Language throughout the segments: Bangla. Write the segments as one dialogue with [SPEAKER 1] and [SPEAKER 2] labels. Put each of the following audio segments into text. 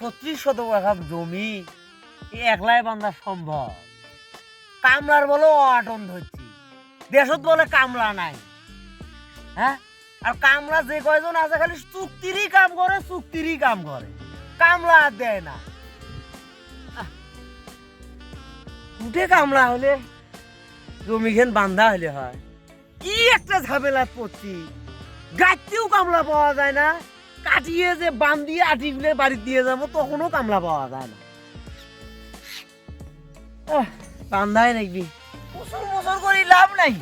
[SPEAKER 1] ছত্রিশ শতক একর জমি একলাই বান্ধা সম্ভব। কামলার বলে অটন ধরছি। দেশত বলে কামলা নাই। হ্যাঁ? আর কামলা যে কয়জন আছে খালি চুক্তিরই কাম করে, চুক্তিরই কাম করে। কামলা আর দেয় না। উঠে কামলা হলে, জমিখান বান্ধা হলে হয়। কি একটা ঝামেলা পড়ছি। গাছতেও কামলা পাওয়া যায় না। কাটিয়ে যে বান দিয়ে আটি ফেলে বাড়ি দিয়ে যাব তখনও কামলা পাওয়া যায় না। আহ, বান্ধাই নাকি মুসর মুসর করে লাভ নাই।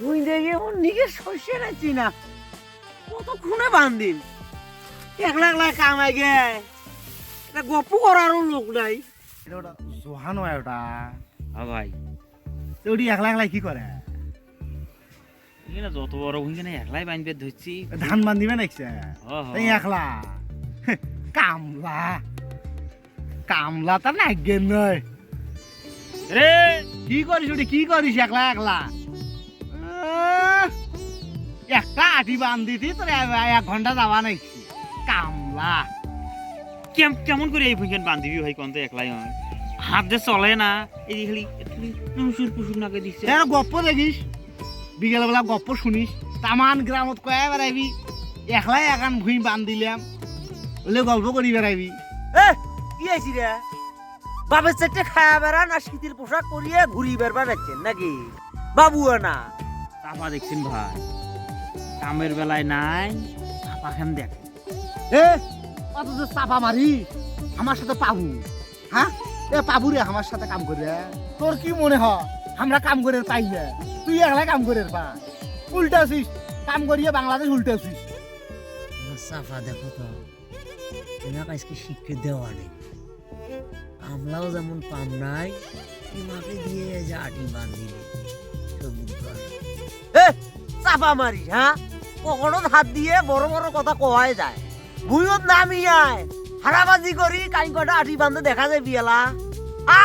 [SPEAKER 1] দুই দেখে ওর নিকে শস্য রাখছি না। কত খুনে বান্ধিন একলা একলা কামাই গে এটা গপ্প করারও লোক নাই।
[SPEAKER 2] এটা ওটা জোহা ওটা।
[SPEAKER 3] হ্যাঁ ভাই।
[SPEAKER 2] ওটি একলা একলাই কি করে?
[SPEAKER 3] এখানে যত বড় ওইখানে একলাই বানবে ধরছি।
[SPEAKER 2] ধান বান্ধিবে নাকছে
[SPEAKER 3] হ, হ।
[SPEAKER 2] এই একলা। কামলা। কামলা তার না একগেন নয়।
[SPEAKER 3] রে
[SPEAKER 2] কি করিস ওটি? কি করিস একলা একলা? একটা আটি বান্ধিতি তোর এক ঘণ্টা যাওয়া নাকি? কামলা।
[SPEAKER 3] কেম- কেমন করে এই ভুইখান বান্ধিবি ভাই কোন তো একলাই হয়? হাত যে চলে না এই খালি নুসুর পুসুর নাকে দিচ্ছে
[SPEAKER 2] গপ্প দেখিস? বিকেল বেলা গপ্প শুনিস। তামান গ্রামত কয়ে বেড়াইবি একলাই একান ভুঁই বান দিলাম বলে গল্প করি বেড়াইবি।
[SPEAKER 1] এ কি আইছি রে? বাপের চারটে খায়া বেড়ান আর শীতের পোশাক পরিয়ে ঘুরি বেড়বা যাচ্ছেন নাকি? বাবু না।
[SPEAKER 3] চাপা দেখছেন ভাই কামের বেলায় নাই চাপা খান দেখ
[SPEAKER 2] এ অত যে চাপা মারি আমার সাথে পাবু। হ্যাঁ? এ পাবু রে আমার সাথে কাম করে। তোর কি মনে হয়? আমরা কাম করে পাই না। তুই একলাই কাম করে পা উল্টা আছিস কাম করিয়ে বাংলাদেশ উল্টে আছিস
[SPEAKER 1] সাফা দেখো তো এনাকে আজকে শিক্ষা দেওয়া নেই। আমরাও যেমন পাম নাই তোমাকে দিয়ে যে আটি সবুজ করে চাপা মারি হ্যাঁ কখনো হাত দিয়ে বড় বড় কথা কোয়াই যায়। ভুইয়ত নামি আয়। হারাবাজি করি কাই কটা আটি বান্ধে দেখা যায় বিয়েলা।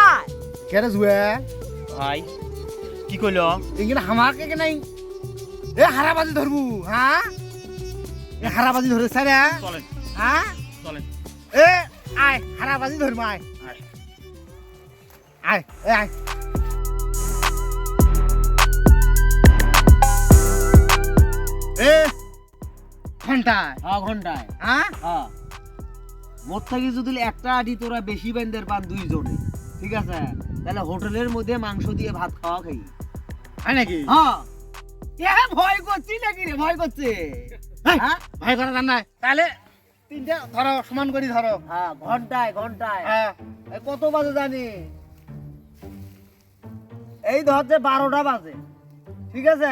[SPEAKER 1] আয়।
[SPEAKER 2] কেরে জুয়ে
[SPEAKER 3] ভাই কি কইল?
[SPEAKER 2] এখানে হামাকে কে নাই এ হারাবাজি ধরবু হ্যাঁ এ হারাবাজি ধরে স্যার
[SPEAKER 3] চলেন।
[SPEAKER 2] হ্যাঁ
[SPEAKER 3] চলেন।
[SPEAKER 2] এ আয় হারাবাজি ধরবো আয়
[SPEAKER 3] আয়।
[SPEAKER 2] আয় এ আয় এ ঘন্টায়
[SPEAKER 1] হ্যাঁ ঘন্টায়
[SPEAKER 2] হ্যাঁ
[SPEAKER 1] হ্যাঁ মোট থেকে যদি একটা আটি তোরা বেশি বেন্দের পান দুইজনে ঠিক আছে? তাহলে হোটেলের মধ্যে মাংস দিয়ে ভাত খাওয়া খাই।
[SPEAKER 2] নাকি?
[SPEAKER 1] হ্যাঁ এ ভয় করছি নাকি রে? ভয় করছে। হ্যাঁ?
[SPEAKER 2] ভয় করা জান নাই। তাহলে তিনটে ধরো সমান করে ধরো।
[SPEAKER 1] হ্যাঁ ঘন্টায় ঘন্টায়।
[SPEAKER 2] হ্যাঁ।
[SPEAKER 1] কত বাজে জানি? এই ধর যে বারোটা বাজে। ঠিক আছে?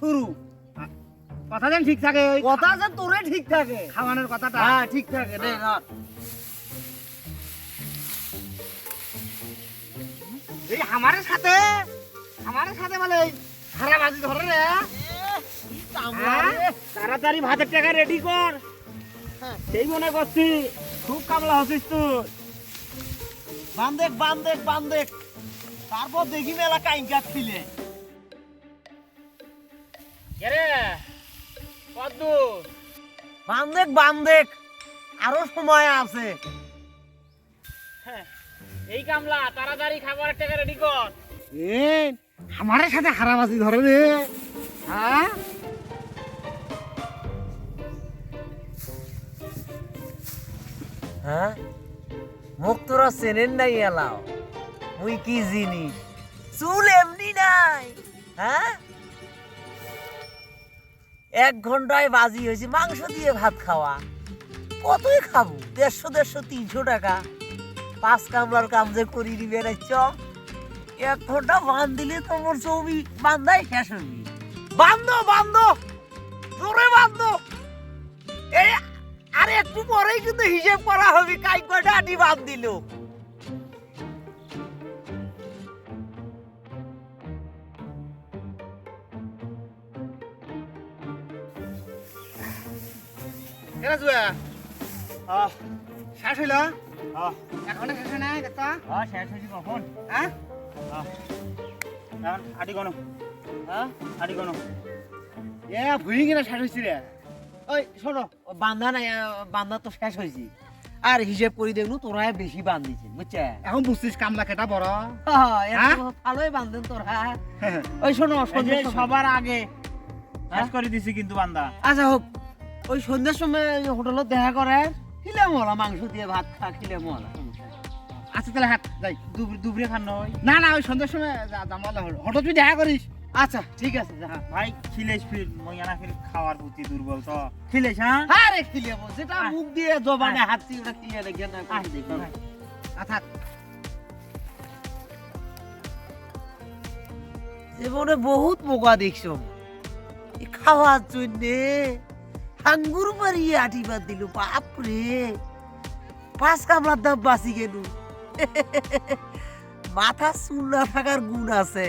[SPEAKER 1] শুরু।
[SPEAKER 2] কথা যেন ঠিক থাকে
[SPEAKER 1] কথা যে তোরে ঠিক থাকে।
[SPEAKER 2] খাওয়ানোর কথাটা।
[SPEAKER 1] হ্যাঁ ঠিক থাকে রে ধর।
[SPEAKER 2] এই আমারের সাথে? আমারের সাথে বলে এই হারাবাজি ধরে রে। হ্যাঁ?
[SPEAKER 3] তাড়াতাড়ি ভাতের টাকা রেডি কর। সেই মনে করছি খুব কামলা হচ্ছিস তুই।
[SPEAKER 1] বান্দেক বান্দেক বান্দেক। তারপর দেখি মেলা
[SPEAKER 3] রে? কদ্দুর
[SPEAKER 1] বান্দেক বান্দেক আরও সময় আছে।
[SPEAKER 3] এই কামলা তাড়াতাড়ি খাবারের টাকা রেডি কর।
[SPEAKER 2] আমারের সাথে হারাবাজি ধরে রে। হ্যাঁ?
[SPEAKER 1] হ্যাঁ? মুখ তোরা চেনেন নাই এলাও। মুই কি জিনিস চুল এমনি নাই। হ্যাঁ? এক ঘন্টায় বাজি হয়েছে, মাংস দিয়ে ভাত খাওয়া। কতই খাব? দেড়শো দেড়শো, তিনশো টাকা। পাঁচ কামলার কাম যে করি নিবে চ এক ঘণ্টা বান দিলে তোমার ছবি বান্ধাই শেষ হবি বান্ধ বান্ধ জোরে বান্ধ। এই আর একটু পরেই কিন্তু হিসেব করা হবে কাই কয়টা আটি বাদ দিল।
[SPEAKER 2] শেষ হইল? ঘণ্টা শেষ হয় দেখা।
[SPEAKER 3] শেষ হয়েছি কখন?
[SPEAKER 2] হ্যাঁ?
[SPEAKER 3] এখন আটি গনো হ্যাঁ আটি গনো
[SPEAKER 2] এ ভুই কিনা শেষ হয়েছি রে
[SPEAKER 1] ওই শোনো বান্ধা নাই বান্ধা তো শেষ হয়েছে আর হিসেব করি দেখলু তোরা বেশি বুঝছে
[SPEAKER 2] এখন বুঝছিস কামলা কেটা বড়?
[SPEAKER 1] ভালোই বান্ধেন তোরা ওই শোনো
[SPEAKER 3] সবার আগে? শেষ করে দিছি কিন্তু বান্দা।
[SPEAKER 1] আচ্ছা হোক ওই সন্ধ্যের সময় হোটেলত দেখা করে খিলে মলা মাংস দিয়ে ভাত খা খিলে মলা
[SPEAKER 2] আচ্ছা তাহলে হাট যাই
[SPEAKER 3] দুপুরে খান নয়
[SPEAKER 2] না না ওই সন্ধ্যার সময় বলে হলো। হঠাৎ তুই দেখা করিস?
[SPEAKER 1] আচ্ছা ঠিক আছে যা।
[SPEAKER 3] ভাই খিলেস ফির ফির খাওয়ার প্রতি দুর্বল তো। খিলেস হ্যাঁ?
[SPEAKER 1] আরে বল যেটা মুখ দিয়ে জবানে। হাত ওটা খিলে রেখে না
[SPEAKER 3] আয়,
[SPEAKER 1] দেখি।
[SPEAKER 2] আচ্ছা
[SPEAKER 1] জীবনে বহুত বোকা দেখছ। খাওয়ার জন্যে হাঙ্গুর মারিয়ে আটিবার দিল বাপরে। পাঁচ কামলার দাম বাঁচি গেল মাথা চুল না থাকার গুণ আছে।